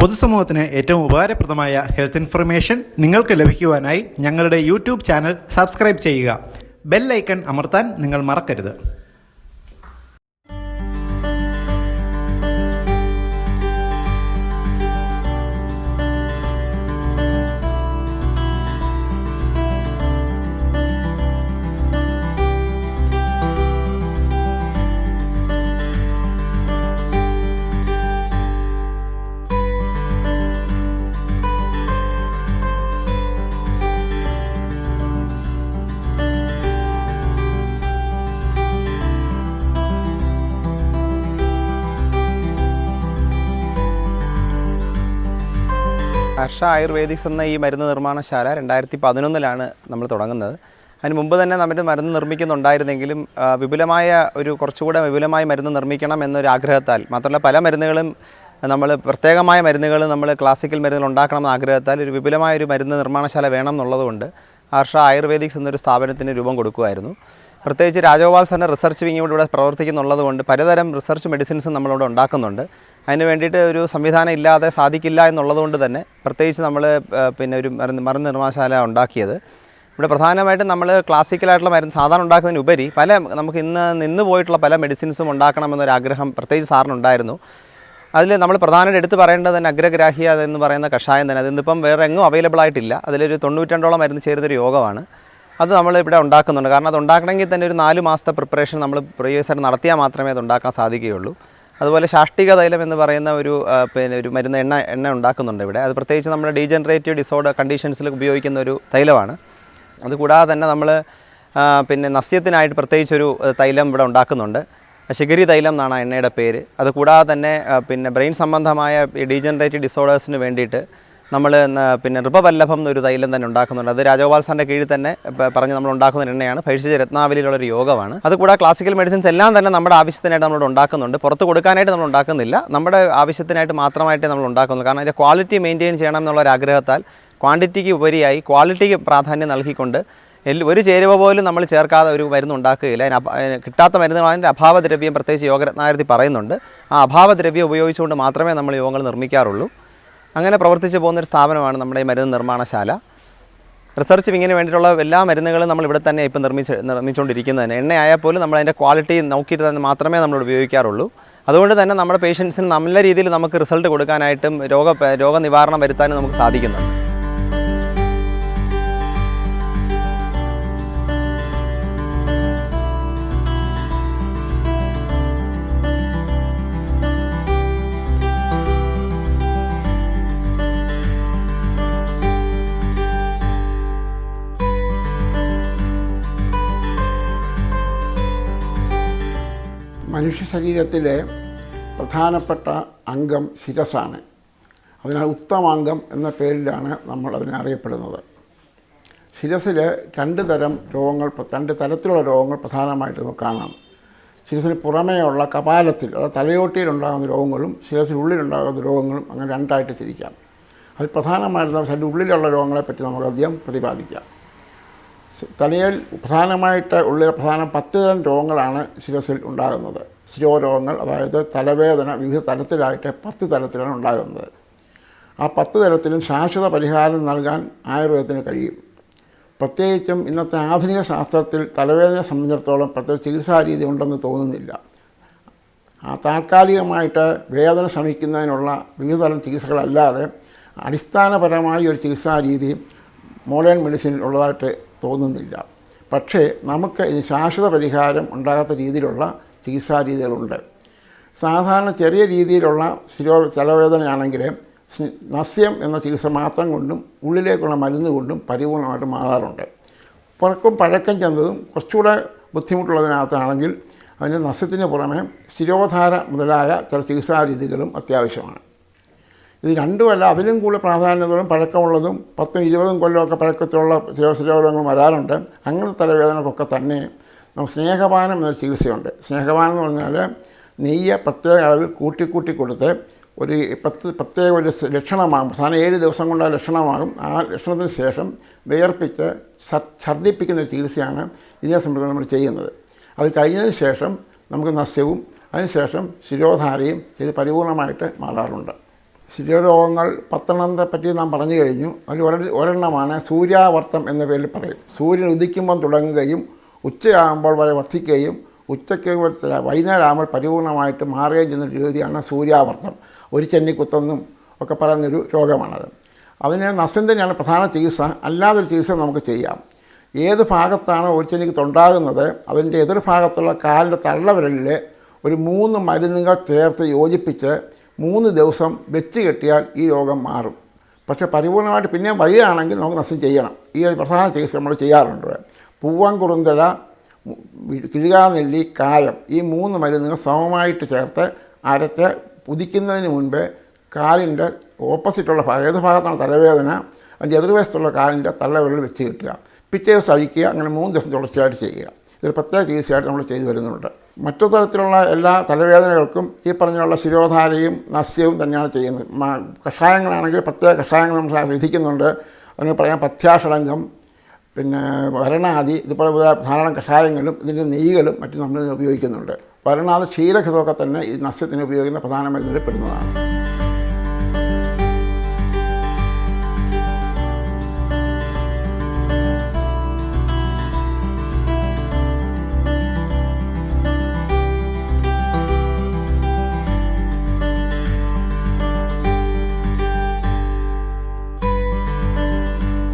പൊതുസമൂഹത്തിന് ഏറ്റവും ഉപകാരപ്രദമായ ഹെൽത്ത് ഇൻഫർമേഷൻ നിങ്ങൾക്ക് ലഭിക്കുവാനായി ഞങ്ങളുടെ യൂട്യൂബ് ചാനൽ സബ്സ്ക്രൈബ് ചെയ്യുക. ബെൽ ഐക്കൺ അമർത്താൻ നിങ്ങൾ മറക്കരുത്. ഹർഷ ആയുർവേദിക്സ് എന്ന ഈ മരുന്ന് നിർമ്മാണശാല രണ്ടായിരത്തി പതിനൊന്നിലാണ് നമ്മൾ തുടങ്ങുന്നത്. അതിന് മുമ്പ് തന്നെ നമ്മുടെ മരുന്ന് നിർമ്മിക്കുന്നുണ്ടായിരുന്നെങ്കിലും വിപുലമായ ഒരു കുറച്ചുകൂടെ വിപുലമായ മരുന്ന് നിർമ്മിക്കണം എന്നൊരു ആഗ്രഹത്താൽ മാത്രമല്ല പല മരുന്നുകളും നമ്മൾ പ്രത്യേകമായ മരുന്നുകൾ നമ്മൾ ക്ലാസിക്കൽ മരുന്നുകൾ ഉണ്ടാക്കണം എന്ന ആഗ്രഹത്താൽ ഒരു വിപുലമായ ഒരു മരുന്ന് നിർമ്മാണശാല വേണം എന്നുള്ളതുകൊണ്ട് ഹർഷ ആയുർവേദിക്സ് എന്നൊരു സ്ഥാപനത്തിന് രൂപം കൊടുക്കുമായിരുന്നു. പ്രത്യേകിച്ച് രാജഗോപാൽ സാറിന്റെ റിസർച്ച് വിങ്ങിലൂടെ ഇവിടെ പ്രവർത്തിക്കുന്നുള്ളത് കൊണ്ട് പലതരം റിസർച്ച് മെഡിസിൻസും നമ്മളിവിടെ ഉണ്ടാക്കുന്നുണ്ട്. അതിന് വേണ്ടിയിട്ട് ഒരു സംവിധാനം ഇല്ലാതെ സാധിക്കില്ല എന്നുള്ളത് കൊണ്ട് തന്നെ പ്രത്യേകിച്ച് നമ്മൾ പിന്നെ ഒരു മരുന്ന് മരുന്ന് നിർമ്മാണശാല ഉണ്ടാക്കിയത്. ഇവിടെ പ്രധാനമായിട്ടും നമ്മൾ ക്ലാസിക്കലായിട്ടുള്ള മരുന്ന് സാധാരണ ഉണ്ടാക്കുന്നതിനുപരി പല നമുക്ക് ഇന്ന് നിന്ന് പോയിട്ടുള്ള പല മെഡിസിൻസും ഉണ്ടാക്കണമെന്നൊരാഗ്രഹം പ്രത്യേകിച്ച് സാറിനുണ്ടായിരുന്നു. അതിൽ നമ്മൾ പ്രധാനമായിട്ട് എടുത്ത് പറയേണ്ടത് തന്നെ അഗ്രഗ്രാഹ്യ എന്ന് പറയുന്ന കഷായം തന്നെ. അതിന്നിപ്പം വേറെ എങ്ങും അവൈലബിൾ ആയിട്ടില്ല. അതിലൊരു തൊണ്ണൂറ്റണ്ടോളം മരുന്ന് ചേരുന്നൊരു യോഗമാണ്. അത് നമ്മൾ ഇവിടെ ഉണ്ടാക്കുന്നുണ്ട്. കാരണം അത് ഉണ്ടാക്കണമെങ്കിൽ തന്നെ ഒരു നാല് മാസത്തെ പ്രിപ്പറേഷൻ നമ്മൾ പ്രീവിയസ് ആയിട്ട് നടത്തിയാൽ മാത്രമേ അത് ഉണ്ടാക്കാൻ സാധിക്കുകയുള്ളൂ. അതുപോലെ ശാഷ്ടിക തൈലം എന്ന് പറയുന്ന ഒരു പിന്നെ ഒരു മരുന്ന് എണ്ണ എണ്ണ ഉണ്ടാക്കുന്നുണ്ട് ഇവിടെ. അത് പ്രത്യേകിച്ച് നമ്മുടെ ഡീജനറേറ്റീവ് ഡിസോർഡർ കണ്ടീഷൻസിൽ ഉപയോഗിക്കുന്ന ഒരു തൈലമാണ്. അതുകൂടാതെ തന്നെ നമ്മൾ പിന്നെ നസ്യത്തിനായിട്ട് പ്രത്യേകിച്ചൊരു തൈലം ഇവിടെ ഉണ്ടാക്കുന്നുണ്ട്. ശിഖരി തൈലം എന്നാണ് എണ്ണയുടെ പേര്. അതുകൂടാതെ തന്നെ പിന്നെ ബ്രെയിൻ സംബന്ധമായ ഡീജനറേറ്റീവ് ഡിസോർഡേഴ്സിന് വേണ്ടിയിട്ട് നമ്മൾ പിന്നെ റിപ്പവല്ലഭം എന്നൊരു തൈലം തന്നെ ഉണ്ടാക്കുന്നുണ്ട്. അത് രാജഗോപാൽ സാറിന്റെ കീഴിൽ തന്നെ പറഞ്ഞ് നമ്മൾ ഉണ്ടാക്കുന്ന എണ്ണയാണ്. ഭക്ഷിച്ച രത്നാവലിയിലുള്ള ഒരു യോഗമാണ്. അതുകൂടാതെ ക്ലാസിക്കൽ മെഡിസിൻസ് എല്ലാം തന്നെ നമ്മുടെ ആവശ്യത്തിനായിട്ട് നമ്മൾ ഉണ്ടാക്കുന്നുണ്ട്. പുറത്ത് കൊടുക്കാനായിട്ട് നമ്മൾ ഉണ്ടാക്കുന്നില്ല. നമ്മുടെ ആവശ്യത്തിനായിട്ട് മാത്രമായിട്ട് നമ്മൾ ഉണ്ടാക്കുന്നുള്ളൂ. കാരണം അതിന്റെ ക്വാളിറ്റി മെയിന്റെയിൻ ചെയ്യണം എന്നുള്ള ഒരു ആഗ്രഹത്താൽ ക്വാണ്ടിറ്റിക്ക് ഉപരിയായി ക്വാളിറ്റിക്ക് പ്രാധാന്യം നൽകിക്കൊണ്ട് ഒരു ചേരുവ പോലും നമ്മൾ ചേർക്കാതെ ഒരു മരുന്ന് ഉണ്ടാക്കുകയില്ല. അതിന് കിട്ടാത്ത മരുന്നുകളതിന്റെ അഭാവദ്രവ്യം പ്രത്യേകിച്ച് യോഗരത്നാരതി പറയുന്നുണ്ട്. ആ അഭാവദ്രവ്യം ഉപയോഗിച്ചുകൊണ്ട് മാത്രമേ നമ്മൾ യോഗങ്ങൾ നിർമ്മിക്കാറുള്ളൂ. അങ്ങനെ പ്രവർത്തിച്ച് പോകുന്നൊരു സ്ഥാപനമാണ് നമ്മുടെ ഈ മരുന്ന് നിർമ്മാണശാല. റിസർച്ച് വിങ്ങിന് വേണ്ടിയിട്ടുള്ള എല്ലാ മരുന്നുകളും നമ്മൾ ഇവിടെ തന്നെ ഇപ്പം നിർമ്മിച്ച് നിർമ്മിച്ചുകൊണ്ടിരിക്കുന്നത് തന്നെ. എണ്ണയായാൽ പോലും നമ്മൾ അതിന്റെ ക്വാളിറ്റി നോക്കിയിട്ട് തന്നെ മാത്രമേ നമ്മൾ ഉപയോഗിക്കാറുള്ളൂ. അതുകൊണ്ട് തന്നെ നമ്മുടെ പേഷ്യൻസിന് നല്ല രീതിയിൽ നമുക്ക് റിസൾട്ട് കൊടുക്കാനായിട്ടും രോഗ രോഗനിവാരണം വരുത്താനും നമുക്ക് സാധിക്കുന്നുണ്ട് മനുഷ്യ ശരീരത്തിലെ പ്രധാനപ്പെട്ട അംഗം ശിരസാണ്. അതിനാൽ ഉത്തമാംഗം എന്ന പേരിലാണ് നമ്മൾ അതിനെ അറിയപ്പെടുന്നത്. ശിരസിൽ രണ്ട് തരം രോഗങ്ങൾ രണ്ട് തരത്തിലുള്ള രോഗങ്ങൾ പ്രധാനമായിട്ട് നമുക്ക് കാണാം. ശിരസിന് പുറമേയുള്ള കപാലത്തിൽ അതായത് തലയോട്ടിയിലുണ്ടാകുന്ന രോഗങ്ങളും ശിരസിനുള്ളിലുണ്ടാകുന്ന രോഗങ്ങളും അങ്ങനെ രണ്ടായിട്ട് തിരിക്കാം. അത് പ്രധാനമായിട്ട് അതിന്റെ ഉള്ളിലുള്ള രോഗങ്ങളെപ്പറ്റി നമുക്ക് അധികം പ്രതിപാദിക്കാം. തലയിൽ പ്രധാനമായിട്ട് ഉള്ള പ്രധാന പത്ത് തരം രോഗങ്ങളാണ് ശിരസിൽ ഉണ്ടാകുന്നത്. ശിരോരോഗങ്ങൾ അതായത് തലവേദന വിവിധ തരത്തിലായിട്ട് പത്ത് തരത്തിലാണ് ഉണ്ടാകുന്നത്. ആ പത്ത് തരത്തിലും ശാശ്വത പരിഹാരം നൽകാൻ ആയുർവേദത്തിന് കഴിയും. പ്രത്യേകിച്ചും ഇന്നത്തെ ആധുനിക ശാസ്ത്രത്തിൽ തലവേദനയെ സംബന്ധിച്ചിടത്തോളം പ്രത്യേക ചികിത്സാ രീതി ഉണ്ടെന്ന് തോന്നുന്നില്ല. ആ താൽക്കാലികമായിട്ട് വേദന ശമിക്കുന്നതിനുള്ള വിവിധതരം ചികിത്സകളല്ലാതെ അടിസ്ഥാനപരമായ ഒരു ചികിത്സാ രീതി മോഡേൺ മെഡിസിനിൽ ഉള്ളതായിട്ട് തോന്നുന്നില്ല. പക്ഷേ നമുക്ക് ഇതിന് ശാശ്വത പരിഹാരം ഉണ്ടാകാത്ത രീതിയിലുള്ള ചികിത്സാ രീതികളുണ്ട്. സാധാരണ ചെറിയ രീതിയിലുള്ള ശിരോ തലവേദനയാണെങ്കിൽ നസ്യം എന്ന ചികിത്സ മാത്രം കൊണ്ടും ഉള്ളിലേക്കുള്ള മരുന്ന് കൊണ്ടും പരിപൂർണമായിട്ട് മാറാറുണ്ട്. പുറക്കും പഴക്കം ചെന്നതും കുറച്ചുകൂടെ ബുദ്ധിമുട്ടുള്ളതിനകത്താണെങ്കിൽ അതിന് നസ്യത്തിന് പുറമെ ശിരോധാര മുതലായ ചില ചികിത്സാ രീതികളും അത്യാവശ്യമാണ്. ഇത് രണ്ടുമല്ല അതിലും കൂടുതൽ പ്രാധാന്യത്തോടും പഴക്കമുള്ളതും പത്തും ഇരുപതും കൊല്ലമൊക്കെ പഴക്കത്തിലുള്ള ശിരോശിരോഗങ്ങൾ വരാറുണ്ട്. അങ്ങനത്തെ തലവേദനക്കൊക്കെ തന്നെ നമുക്ക് സ്നേഹപാനം എന്നൊരു ചികിത്സയുണ്ട്. സ്നേഹപാനം എന്ന് പറഞ്ഞാൽ നെയ്യ് പ്രത്യേക അളവിൽ കൂട്ടി കൂട്ടി കൊടുത്ത് ഒരു പത്ത് പ്രത്യേക ഒരു ലക്ഷണമാകും. സാധനം ഏഴ് ദിവസം കൊണ്ട് ആ ലക്ഷണമാകും. ആ ലക്ഷണത്തിന് ശേഷം വിയർപ്പിച്ച് ഛർദ്ദിപ്പിക്കുന്ന ഒരു ചികിത്സയാണ് ഇതിനെ സംബന്ധിച്ച് നമ്മൾ ചെയ്യുന്നത്. അത് കഴിഞ്ഞതിന് ശേഷം നമുക്ക് നസ്യവും അതിനുശേഷം ശിരോധാരയും ചെയ്ത് പരിപൂർണമായിട്ട് മാറാറുണ്ട്. ശിരോരോഗങ്ങൾ പത്തെണ്ണത്തെ പറ്റി നാം പറഞ്ഞു കഴിഞ്ഞു. അതിൽ ഒരെ ഒരെണ്ണമാണ് സൂര്യാവർത്തം എന്ന പേരിൽ പറയും. സൂര്യൻ ഉദിക്കുമ്പം തുടങ്ങുകയും ഉച്ചയാകുമ്പോൾ വരെ വർദ്ധിക്കുകയും ഉച്ചയ്ക്ക് വൈകുന്നേരം ആകുമ്പോൾ പരിപൂർണമായിട്ട് മാറുകയും ചെയ്യുന്ന രീതിയാണ് സൂര്യാവർത്തം. ഒരു ചെന്നിക്കുത്തെന്നും ഒക്കെ പറയുന്നൊരു രോഗമാണത്. അതിന് നസ്യം തന്നെയാണ് പ്രധാന ചികിത്സ. അല്ലാതൊരു ചികിത്സ നമുക്ക് ചെയ്യാം. ഏത് ഭാഗത്താണ് ഒരു ചെന്നിക്കുത്ത് ഉണ്ടാകുന്നത് അതിന്റെ എതിർഭാഗത്തുള്ള കാലിന്റെ തള്ളവിരലിൽ ഒരു മൂന്ന് മരുന്നുകൾ ചേർത്ത് യോജിപ്പിച്ച് മൂന്ന് ദിവസം വെച്ച് കെട്ടിയാൽ ഈ രോഗം മാറും. പക്ഷേ പരിപൂർണമായിട്ട് പിന്നെ വരികയാണെങ്കിൽ നമുക്ക് നസ്യം ചെയ്യണം. ഈ ഒരു പ്രധാന ചികിത്സ നമ്മൾ ചെയ്യാറുണ്ട് പൂവൻകുറുന്തല കിഴുകാനെല്ലി കായം ഈ മൂന്ന് മരുന്നുകൾ സമമായിട്ട് ചേർത്ത് അരച്ച് ഉദിക്കുന്നതിന് മുൻപേ കാലിന്റെ ഓപ്പോസിറ്റുള്ള ഭാഗം ഏത് ഭാഗത്താണ് തലവേദന അതിന്റെ എതിർവശത്തുള്ള കാലിന്റെ തള്ളവിരൽ വെച്ച് കിട്ടുക. പിറ്റേ ദിവസം അഴിക്കുക അങ്ങനെ മൂന്ന് ദിവസം തുടർച്ചയായിട്ട് ചെയ്യുക. ഇതൊരു പ്രത്യേക ചികിത്സയായിട്ട് നമ്മൾ ചെയ്തു വരുന്നുണ്ട്. മറ്റു തരത്തിലുള്ള എല്ലാ തലവേദനകൾക്കും ഈ പറഞ്ഞുള്ള ശിരോധാരയും നസ്യവും തന്നെയാണ് ചെയ്യുന്നത്. കഷായങ്ങളാണെങ്കിൽ പ്രത്യേക കഷായങ്ങൾ നമ്മൾ വിധിക്കുന്നുണ്ട്. അതിന് പറയാം പഥ്യാഷടങ്കം പിന്നെ വരണാദി ഇതുപോലെ ധാരാളം കഷായങ്ങളും ഇതിന്റെ നെയ്കളും മറ്റും നമ്മൾ ഉപയോഗിക്കുന്നുണ്ട്. വരണാദി ക്ഷീരഘതമൊക്കെ തന്നെ ഈ നസ്യത്തിന് ഉപയോഗിക്കുന്ന പ്രധാന മരുന്നുകളിൽ പെടുന്നതാണ്.